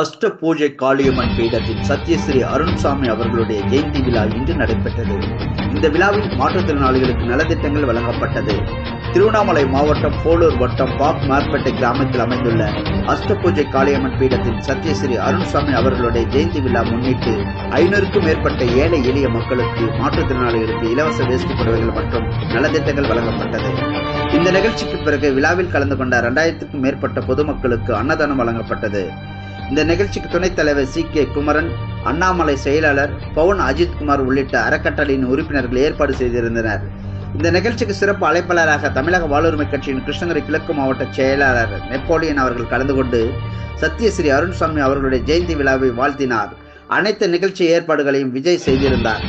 அஷ்ட பூஜை காளியம்மன் பீடத்தில் சத்யஸ்ரீ அருண்சாமி அவர்களுடைய ஜெயந்தி விழா இன்று நடைபெற்றது. இந்த விழாவில் மாற்றுத்திறனாளிகளுக்கு நலத்திட்டங்கள் வழங்கப்பட்டது. திருவண்ணாமலை மாவட்டம் போலூர் வட்டம் பாக் மார்பேட்டை கிராமத்தில் அமைந்துள்ள அஷ்ட பூஜை காளியம்மன் பீடத்தில் சத்யஸ்ரீ அருண்சாமி அவர்களுடைய ஜெயந்தி விழா முன்னிட்டு ஐநூறுக்கும் மேற்பட்ட ஏழை எளிய மக்களுக்கு மாற்றுத்திறனாளிகளுக்கு இலவச வேஷ்டி புடவைகள் மற்றும் நலத்திட்டங்கள் வழங்கப்பட்டது. இந்த நிகழ்ச்சிக்கு பிறகு விழாவில் கலந்து கொண்ட இரண்டாயிரத்துக்கும் மேற்பட்ட பொதுமக்களுக்கு அன்னதானம் வழங்கப்பட்டது. இந்த நிகழ்ச்சிக்கு துணைத் தலைவர் சி. கே. குமரன் அண்ணாமலை செயலாளர் பவன் அஜித்குமார் உள்ளிட்ட அறக்கட்டளையின் உறுப்பினர்கள் ஏற்பாடு செய்திருந்தனர். இந்த நிகழ்ச்சிக்கு சிறப்பு அழைப்பாளராக தமிழக வாழ்வுரிமை கட்சியின் கிருஷ்ணகிரி கிழக்கு மாவட்ட செயலாளர் நெப்போலியன் அவர்கள் கலந்து கொண்டு சத்யஸ்ரீ அருண்சாமி அவர்களுடைய ஜெயந்தி விழாவை வாழ்த்தினார். அனைத்து நிகழ்ச்சி ஏற்பாடுகளையும் விஜய் செய்திருந்தார்.